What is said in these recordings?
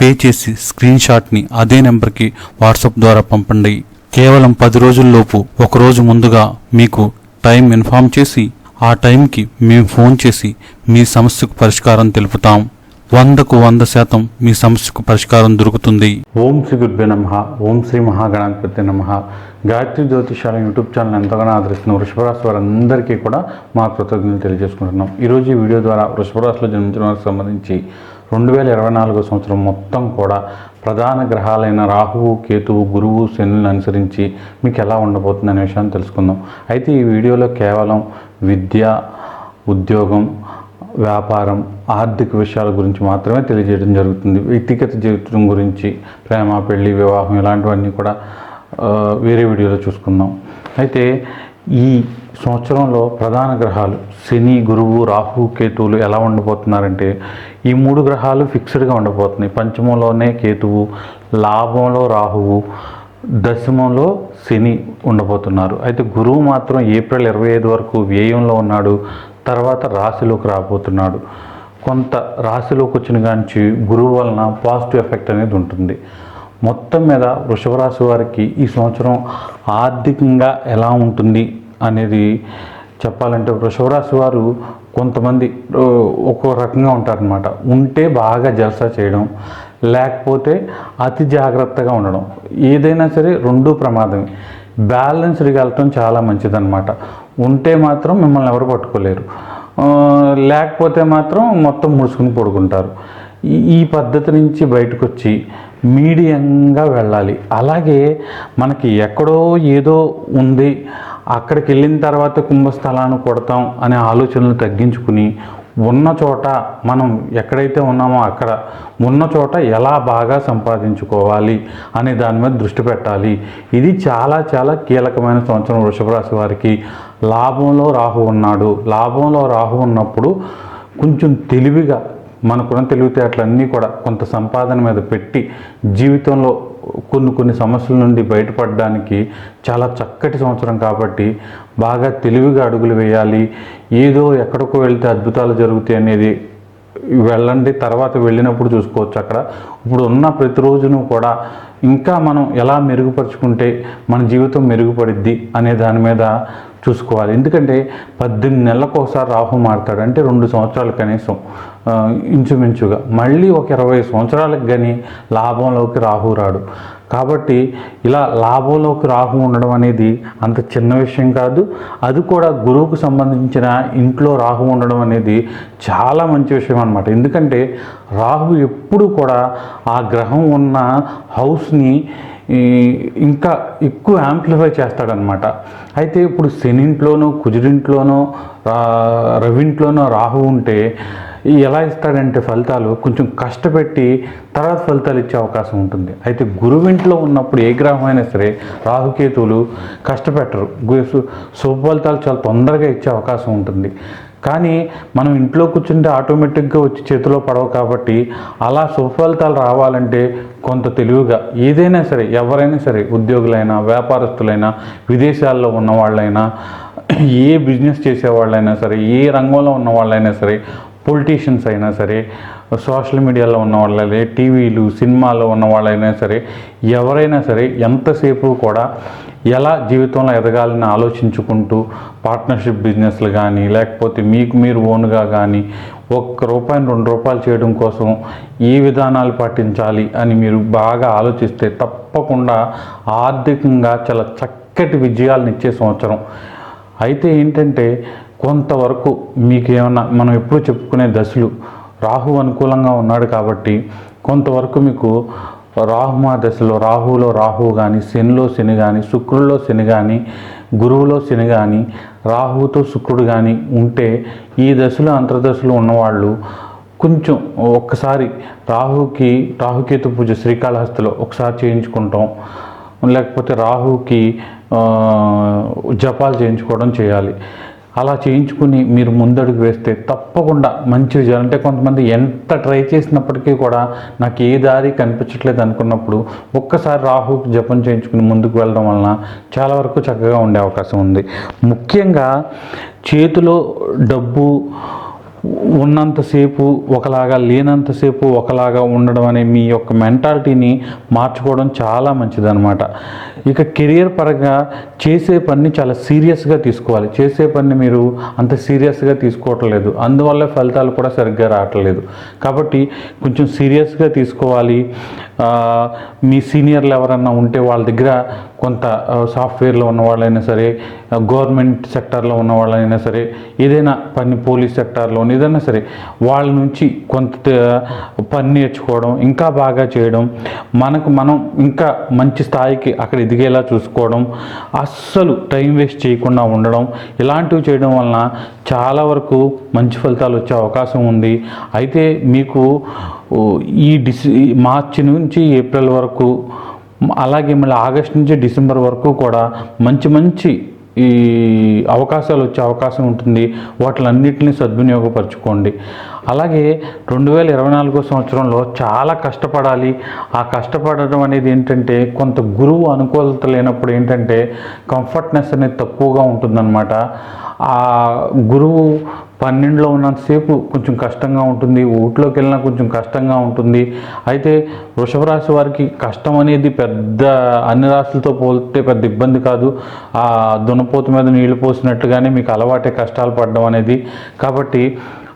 Pay చేసి screen షాట్ని అదే నెంబర్కి వాట్సాప్ ద్వారా పంపండి. కేవలం పది రోజుల్లోపు ఒకరోజు ముందుగా మీకు టైం ఇన్ఫామ్ చేసి ఆ టైంకి మేము ఫోన్ చేసి మీ సమస్యకు పరిష్కారం తెలుపుతాం. వందకు వంద శాతం మీ సమస్యకు పరిష్కారం దొరుకుతుంది. ఓం శ్రీ గురుభ్య నమ. ఓం శ్రీ మహాగణాధిపతి నమ. గాయత్రి జ్యోతిషాల యూట్యూబ్ ఛానల్ ఎంతగానో ఆదరిస్తున్న వృషభరాశి వారందరికీ కూడా మా కృతజ్ఞతలు తెలియజేసుకుంటున్నాం. ఈరోజు ఈ వీడియో ద్వారా వృషభరాశిలో జన్మించిన వారికి సంబంధించి రెండు వేల ఇరవై నాలుగు సంవత్సరం మొత్తం కూడా ప్రధాన గ్రహాలైన రాహువు కేతువు గురువు శనులను అనుసరించి మీకు ఎలా ఉండబోతుంది అనే విషయాన్ని తెలుసుకుందాం. అయితే ఈ వీడియోలో కేవలం విద్య ఉద్యోగం వ్యాపారం ఆర్థిక విషయాల గురించి మాత్రమే తెలియజేయడం జరుగుతుంది. వ్యక్తిగత జీవితం గురించి ప్రేమ పెళ్ళి వివాహం ఇలాంటివన్నీ కూడా వేరే వీడియోలో చూసుకుందాం. అయితే ఈ సంవత్సరంలో ప్రధాన గ్రహాలు శని గురువు రాహు కేతువులు ఎలా ఉండబోతున్నారంటే ఈ మూడు గ్రహాలు ఫిక్స్డ్గా ఉండబోతున్నాయి పంచమంలోనే కేతువు లాభంలో రాహువు దశమంలో శని ఉండబోతున్నారు అయితే గురువు మాత్రం ఏప్రిల్ ఇరవై ఐదు వరకు వ్యయంలో ఉన్నాడు తర్వాత రాశిలోకి రాబోతున్నాడు. కొంత రాశిలోకి వచ్చిన కాంచి గురువు వలన పాజిటివ్ ఎఫెక్ట్ అనేది ఉంటుంది. మొత్తం మీద వృషభరాశి వారికి ఈ సంవత్సరం ఆర్థికంగా ఎలా ఉంటుంది అనేది చెప్పాలంటే వృషభరాశి వారు కొంతమంది ఓ, ఒక్కో రకంగా ఉంటారనమాట ఉంటే బాగా జలసా చేయడం లేకపోతే అతి జాగ్రత్తగా ఉండడం. ఏదైనా సరే రెండు ప్రమాదమే. బ్యాలెన్స్డ్గా వెళ్ళటం చాలా మంచిదన్నమాట. ఉంటే మాత్రం మిమ్మల్ని ఎవరు పట్టుకోలేరు. లేకపోతే మాత్రం మొత్తం ముడుచుకుని పడుకుంటారు. ఈ ఈ పద్ధతి నుంచి బయటకు వచ్చి మీడియంగా వెళ్ళాలి. అలాగే మనకి ఎక్కడో ఏదో ఉంది. అక్కడికి వెళ్ళిన తర్వాత కుంభస్థలాన్ని కొడతాం అనే ఆలోచనలు తగ్గించుకుని ఉన్న చోట మనం ఎక్కడైతే ఉన్నామో అక్కడ ఉన్న చోట ఎలా బాగా సంపాదించుకోవాలి అనే దాని మీద దృష్టి పెట్టాలి. ఇది చాలా చాలా కీలకమైన సంవత్సరం వృషభ రాశి వారికి. లాభంలో రాహు ఉన్నాడు. లాభంలో రాహు ఉన్నప్పుడు కొంచెం తెలివిగా మనకున్న తెలివితేటలన్నీ కూడా కొంత సంపాదన మీద పెట్టి జీవితంలో కొన్ని కొన్ని సమస్యల నుండి బయటపడడానికి చాలా చక్కటి సంవత్సరం కాబట్టి బాగా తెలివిగా అడుగులు వేయాలి. ఏదో ఎక్కడికో వెళ్తే అద్భుతాలు జరుగుతాయి అనేది వెళ్ళండి. తర్వాత వెళ్ళినప్పుడు చూసుకోవచ్చు అక్కడ. ఇప్పుడు ఉన్న ప్రతిరోజును కూడా ఇంకా మనం ఎలా మెరుగుపరుచుకుంటే మన జీవితం మెరుగుపడిద్ది అనే దాని మీద చూసుకోవాలి. ఎందుకంటే పద్దెనిమిది నెలలకు ఒకసారి రాహు మారుతాడు. అంటే రెండు సంవత్సరాలు కనీసం. ఇంచుమించుగా. మళ్ళీ ఒక ఇరవై సంవత్సరాలకు కానీ లాభంలోకి రాహు రాడు. కాబట్టి ఇలా లాభంలోకి రాహు ఉండడం అనేది అంత చిన్న విషయం కాదు. అది కూడా గురువుకు సంబంధించిన ఇంట్లో రాహు ఉండడం అనేది చాలా మంచి విషయం అనమాట ఎందుకంటే రాహు ఎప్పుడు కూడా ఆ గ్రహం ఉన్న హౌస్ని ఇంకా ఎక్కువ యాంప్లిఫై చేస్తాడనమాట అయితే ఇప్పుడు శనింట్లోనో కుజుడింట్లోనో రవింట్లోనో రాహు ఉంటే ఎలా ఇస్తాడంటే ఫలితాలు కొంచెం కష్టపెట్టి తర్వాత ఫలితాలు ఇచ్చే అవకాశం ఉంటుంది. అయితే గురువింట్లో ఉన్నప్పుడు ఏ గ్రహం అయినా సరే రాహుకేతువులు కష్టపెట్టరు. గు- శుభ ఫలితాలు చాలా తొందరగా ఇచ్చే అవకాశం ఉంటుంది. కానీ మనం ఇంట్లో కూర్చుంటే ఆటోమేటిక్గా వచ్చి చేతిలో పడవు కాబట్టి అలా శుభ ఫలితాలు రావాలంటే కొంత తెలివిగా ఏదైనా సరే ఎవరైనా సరే ఉద్యోగులైనా వ్యాపారస్తులైనా విదేశాల్లో ఉన్న వాళ్ళైనా ఏ బిజినెస్ చేసేవాళ్ళైనా సరే ఏ రంగంలో ఉన్న వాళ్ళైనా సరే పొలిటీషియన్స్ అయినా సరే సోషల్ మీడియాలో ఉన్న వాళ్ళే టీవీలు సినిమాలో ఉన్న వాళ్ళైనా సరే ఎవరైనా సరే ఎంతసేపు కూడా ఎలా జీవితంలో ఎదగాలని ఆలోచించుకుంటూ పార్ట్నర్షిప్ బిజినెస్లు కానీ లేకపోతే మీకు మీరు ఓన్గా కానీ ఒక్క రూపాయిని రెండు రూపాయలు చేయడం కోసం ఏ విధానాలు పాటించాలి అని మీరు బాగా ఆలోచిస్తే తప్పకుండా ఆర్థికంగా చాలా చక్కటి విజయాలను ఇచ్చే సంవత్సరం. అయితే ఏంటంటే కొంతవరకు మీకు ఏమన్నా మనం ఎప్పుడు చెప్పుకునే దశలు రాహు అనుకూలంగా ఉన్నాడు కాబట్టి కొంతవరకు మీకు రాహుమా దశలో రాహులో రాహు కానీ శనిలో శని కానీ శుక్రుల్లో శని కానీ గురువులో శని కానీ రాహుతో శుక్రుడు కానీ ఉంటే ఈ దశలో అంతర్దశలు ఉన్నవాళ్ళు కొంచెం ఒక్కసారి రాహుకి రాహుకేతు పూజ శ్రీకాళహస్తిలో ఒకసారి చేయించుకుంటాం. లేకపోతే రాహుకి జపాలు చేయించుకోవడం చేయాలి. అలా చేయించుకుని మీరు ముందడుగు వేస్తే తప్పకుండా మంచి విజయాలు అంటే కొంతమంది ఎంత ట్రై చేసినప్పటికీ కూడా నాకు ఏ దారి కనిపించట్లేదు అనుకున్నప్పుడు ఒక్కసారి రాహు జపం చేయించుకుని ముందుకు వెళ్ళడం వలన చాలా వరకు చక్కగా ఉండే అవకాశం ఉంది. ముఖ్యంగా చేతిలో డబ్బు ఉన్నంతసేపు ఒకలాగా లేనంతసేపు ఒకలాగా ఉండడం అనే మీ యొక్క మెంటాలిటీని మార్చుకోవడం చాలా మంచిదన్నమాట. ఇక కెరియర్ పరంగా చేసే పని చాలా సీరియస్గా తీసుకోవాలి. చేసే పని మీరు అంత సీరియస్గా తీసుకోవట్లేదు అందువల్ల ఫలితాలు కూడా సరిగ్గా రావట్లేదు కాబట్టి కొంచెం సీరియస్గా తీసుకోవాలి. మీ సీనియర్లు ఎవరన్నా ఉంటే వాళ్ళ దగ్గర కొంత సాఫ్ట్వేర్లో ఉన్న వాళ్ళైనా సరే గవర్నమెంట్ సెక్టార్లో ఉన్న వాళ్ళైనా సరే ఏదైనా పని పోలీస్ సెక్టార్లో ఏదైనా సరే వాళ్ళ నుంచి కొంత పని నేర్చుకోవడం ఇంకా బాగా చేయడం మనకు మనం ఇంకా మంచి స్థాయికి అక్కడ ఎదిగేలా చూసుకోవడం అస్సలు టైం వేస్ట్ చేయకుండా ఉండడం ఇలాంటివి చేయడం వలన చాలా వరకు మంచి ఫలితాలు వచ్చే అవకాశం ఉంది. అయితే మీకు ఈ డిసి మార్చి నుంచి ఏప్రిల్ వరకు అలాగే మళ్ళీ ఆగస్ట్ నుంచి డిసెంబర్ వరకు కూడా మంచి మంచి ఈ అవకాశాలు వచ్చే అవకాశం ఉంటుంది. వాటిలన్నింటినీ సద్వినియోగపరచుకోండి. అలాగే రెండు వేల ఇరవై నాలుగో సంవత్సరంలో చాలా కష్టపడాలి. ఆ కష్టపడడం అనేది ఏంటంటే కొంత గురువు అనుకూలత లేనప్పుడు ఏంటంటే కంఫర్ట్నెస్ అనేది తక్కువగా ఉంటుందన్నమాట. ఆ గురువు పన్నెండులో ఉన్నంతసేపు కొంచెం కష్టంగా ఉంటుంది ఊట్లోకి వెళ్ళినా కొంచెం కష్టంగా ఉంటుంది. అయితే వృషభ రాశి వారికి కష్టం అనేది పెద్ద అన్ని రాశులతో పోలితే పెద్ద ఇబ్బంది కాదు. ఆ దునపోతు మీద నీళ్ళు పోసినట్టుగానే మీకు అలవాటే కష్టాలు పడడం అనేది. కాబట్టి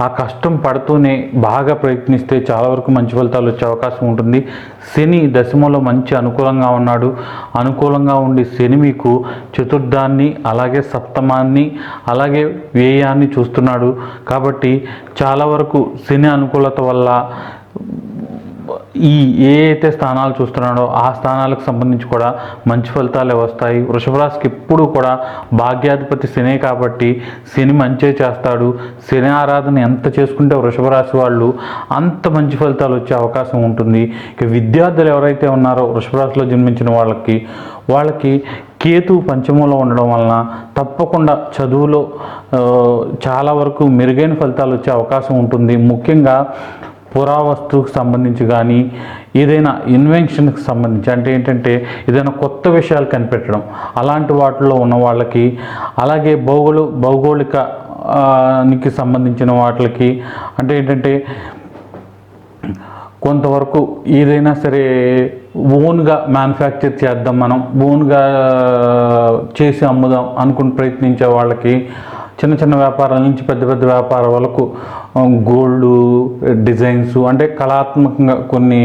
ఆ కష్టం పడుతూనే బాగా ప్రయత్నిస్తే చాలా వరకు మంచి ఫలితాలు వచ్చే అవకాశం ఉంటుంది. శని దశమలో మంచి అనుకూలంగా ఉన్నాడు. అనుకూలంగా ఉండి శని మీకు చతుర్థాన్ని అలాగే సప్తమాన్ని అలాగే వ్యయాన్ని చూస్తున్నాడు. కాబట్టి చాలా వరకు శని అనుకూలత వల్ల ఈ ఏ అయితే స్థానాలు చూస్తున్నాడో ఆ స్థానాలకు సంబంధించి కూడా మంచి ఫలితాలే వస్తాయి. వృషభరాశికి ఎప్పుడు కూడా భాగ్యాధిపతి శనే కాబట్టి శని మంచే చేస్తాడు. శని ఆరాధన ఎంత చేసుకుంటే వృషభరాశి వాళ్ళు అంత మంచి ఫలితాలు వచ్చే అవకాశం ఉంటుంది. ఇక విద్యార్థులు ఎవరైతే ఉన్నారో వృషభరాశిలో జన్మించిన వాళ్ళకి వాళ్ళకి కేతు పంచమంలో ఉండడం వలన తప్పకుండా చదువులో చాలా వరకు మెరుగైన ఫలితాలు వచ్చే అవకాశం ఉంటుంది. ముఖ్యంగా పురావస్తువుకు సంబంధించి కానీ ఏదైనా ఇన్వెన్షన్కి సంబంధించి అంటే ఏంటంటే ఏదైనా కొత్త విషయాలు కనిపెట్టడం. అలాంటి వాటిలో ఉన్న వాళ్ళకి అలాగే భౌగోళ భౌగోళిక నికి సంబంధించిన వాటికి అంటే ఏంటంటే కొంతవరకు ఏదైనా సరే ఓన్గా మ్యానుఫ్యాక్చర్ చేద్దాం మనం ఓన్గా చేసి అమ్ముదాం అనుకుని ప్రయత్నించే వాళ్ళకి చిన్న చిన్న వ్యాపారాల నుంచి పెద్ద పెద్ద వ్యాపారాల వరకు గోల్డ్ డిజైన్స్ అంటే కళాత్మకంగా కొన్ని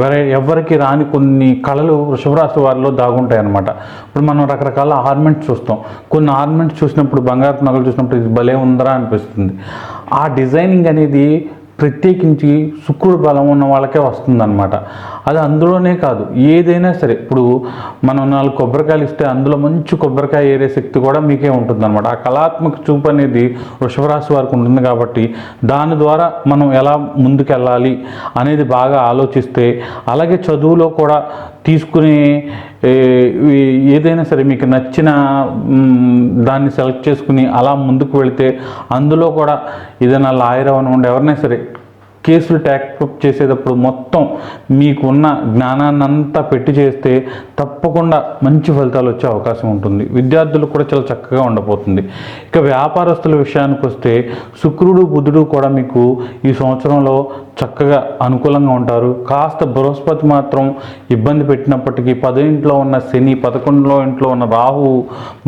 వెరై ఎవరికి రాని కొన్ని కళలు వృషభరాశి వారిలో దాగుంటాయి అన్నమాట ఇప్పుడు మనం రకరకాల ఆర్నమెంట్స్ చూస్తాం. కొన్ని ఆర్నమెంట్స్ చూసినప్పుడు బంగారు నగలు చూసినప్పుడు ఇది భలే ఉందరా అనిపిస్తుంది. ఆ డిజైనింగ్ అనేది ప్రత్యేకించి శుక్రుడు బలం ఉన్న వాళ్ళకే వస్తుందన్నమాట. అది అందులోనే కాదు ఏదైనా సరే. ఇప్పుడు మనం నాలుగు కొబ్బరికాయలు ఇస్తే అందులో మంచి కొబ్బరికాయ ఏరే శక్తి కూడా మీకే ఉంటుందన్నమాట. ఆ కళాత్మక చూపు అనేది వృషభరాశి వారికి ఉంటుంది కాబట్టి దాని ద్వారా మనం ఎలా ముందుకెళ్ళాలి అనేది బాగా ఆలోచిస్తే అలాగే చదువులో కూడా తీసుకునే ఏదైనా సరే మీకు నచ్చిన దాన్ని సెలెక్ట్ చేసుకుని అలా ముందుకు వెళితే అందులో కూడా ఏదైనా లాయర్ అవనివ్వండి ఎవరైనా సరే కేసులు ట్యాక్అప్ చేసేటప్పుడు మొత్తం మీకున్న జ్ఞానాన్ని అంతా పెట్టి చేస్తే తప్పకుండా మంచి ఫలితాలు వచ్చే అవకాశం ఉంటుంది. విద్యార్థులు కూడా చాలా చక్కగా ఉండబోతుంది. ఇక వ్యాపారస్తుల విషయానికి వస్తే శుక్రుడు బుధుడు కూడా మీకు ఈ సంవత్సరంలో చక్కగా అనుకూలంగా ఉంటారు. కాస్త బృహస్పతి మాత్రం ఇబ్బంది పెట్టినప్పటికీ పదింట్లో ఉన్న శని పదకొండులో ఇంట్లో ఉన్న రాహు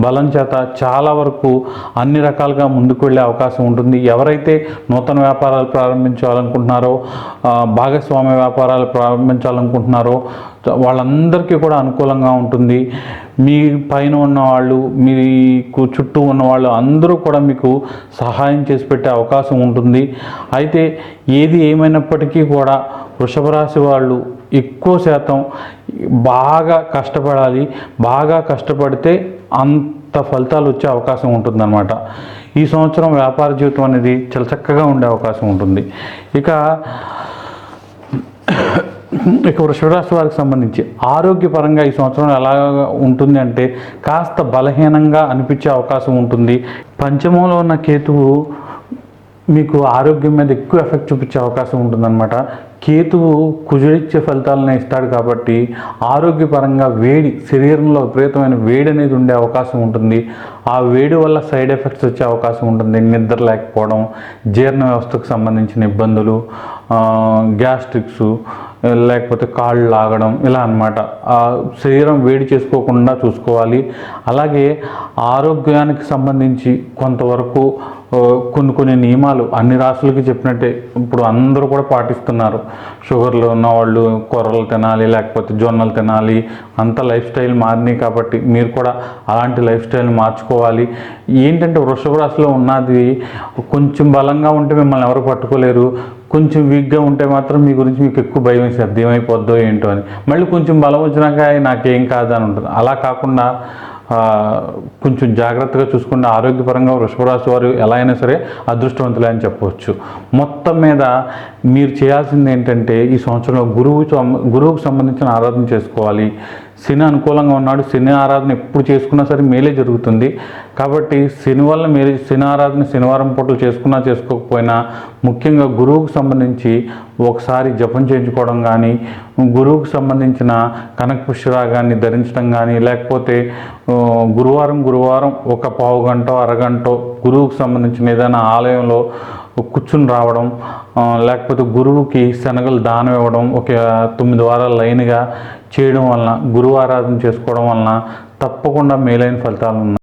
బలం చేత చాలా వరకు అన్ని రకాలుగా ముందుకు వెళ్ళే అవకాశం ఉంటుంది. ఎవరైతే నూతన వ్యాపారాలు ప్రారంభించాలనుకుంటున్నారో భాగస్వామ్య వ్యాపారాలు ప్రారంభించాలనుకుంటున్నారో వాళ్ళందరికీ కూడా అనుకూలంగా ఉంటుంది. మీ పైన ఉన్న వాళ్ళు మీకు చుట్టూ ఉన్న వాళ్ళు అందరూ కూడా మీకు సహాయం చేసి పెట్టే అవకాశం ఉంటుంది. అయితే ఏది ఏమైనప్పటికీ కూడా వృషభ రాశి వాళ్ళు ఎక్కువ శాతం బాగా కష్టపడాలి. బాగా కష్టపడితే అంత ఫలితాలు వచ్చే అవకాశం ఉంటుందన్నమాట. ఈ సంవత్సరం వ్యాపార జీవితం అనేది చాలా చక్కగా ఉండే అవకాశం ఉంటుంది. ఇక ఇక వృషభరాశి వారికి సంబంధించి ఆరోగ్యపరంగా ఈ సంవత్సరం ఎలా ఉంటుంది అంటే కాస్త బలహీనంగా అనిపించే అవకాశం ఉంటుంది. పంచమంలో ఉన్న కేతువు మీకు ఆరోగ్యం మీద ఎక్కువ ఎఫెక్ట్ చూపించే అవకాశం ఉంటుందన్నమాట. కేతువు కుజుడిచ్చే ఫలితాలను ఇస్తాడు కాబట్టి ఆరోగ్యపరంగా వేడి శరీరంలో విపరీతమైన వేడి అనేది ఉండే అవకాశం ఉంటుంది. ఆ వేడి వల్ల సైడ్ ఎఫెక్ట్స్ వచ్చే అవకాశం ఉంటుంది. నిద్ర లేకపోవడం జీర్ణ వ్యవస్థకు సంబంధించిన ఇబ్బందులు గ్యాస్ట్రిక్స్ లేకపోతే కాళ్ళు లాగడం ఇలా అన్నమాట. శరీరం వేడి చేసుకోకుండా చూసుకోవాలి. అలాగే ఆరోగ్యానికి సంబంధించి కొంతవరకు కొన్ని కొన్ని నియమాలు అన్ని రాష్ట్రాలకి చెప్పినట్టే ఇప్పుడు అందరూ కూడా పాటిస్తున్నారు. షుగర్లు ఉన్న వాళ్ళు కొర్రలు తినాలి లేకపోతే జొన్నలు తినాలి అంత లైఫ్ స్టైల్ మారినాయి కాబట్టి మీరు కూడా అలాంటి లైఫ్ స్టైల్ మార్చుకోవాలి. ఏంటంటే వృషభ రాశిలో ఉన్నది కొంచెం బలంగా ఉంటే మిమ్మల్ని ఎవరు పట్టుకోలేరు. కొంచెం వీక్గా ఉంటే మాత్రం మీ గురించి మీకు ఎక్కువ భయం వేసేది ఏమైపోద్దో ఏంటో అని. మళ్ళీ కొంచెం బలం వచ్చినాక నాకేం కాదని ఉంటుంది. అలా కాకుండా కొంచెం జాగ్రత్తగా చూసుకుంటే ఆరోగ్యపరంగా వృషభరాశి వారు ఎలా అయినా సరే అదృష్టవంతులే అని చెప్పవచ్చు. మొత్తం మీద మీరు చేయాల్సింది ఏంటంటే ఈ సంవత్సరంలో గురువు గురువుకు సంబంధించిన ఆరాధన చేసుకోవాలి. శని అనుకూలంగా ఉన్నాడు. శని ఆరాధన ఎప్పుడు చేసుకున్నా సరే మేలే జరుగుతుంది. కాబట్టి శని వల్ల మీరు శని ఆరాధన శనివారం పూటలు చేసుకున్నా చేసుకోకపోయినా ముఖ్యంగా గురువుకు సంబంధించి ఒకసారి జపం చేయించుకోవడం కానీ గురువుకు సంబంధించిన కనక పుష్యరాగాన్ని ధరించడం కానీ లేకపోతే గురువారం గురువారం ఒక పావు గంట అరగంట గురువుకు సంబంధించిన ఏదైనా ఆలయంలో కూర్చుని రావడం లేకపోతే గురువుకి శనగలు దానం ఇవ్వడం ఒక తొమ్మిది వారాల లైన్గా చేయడం వలన గురువు ఆరాధన చేసుకోవడం వలన తప్పకుండా మేలైన ఫలితాలు ఉన్నాయి.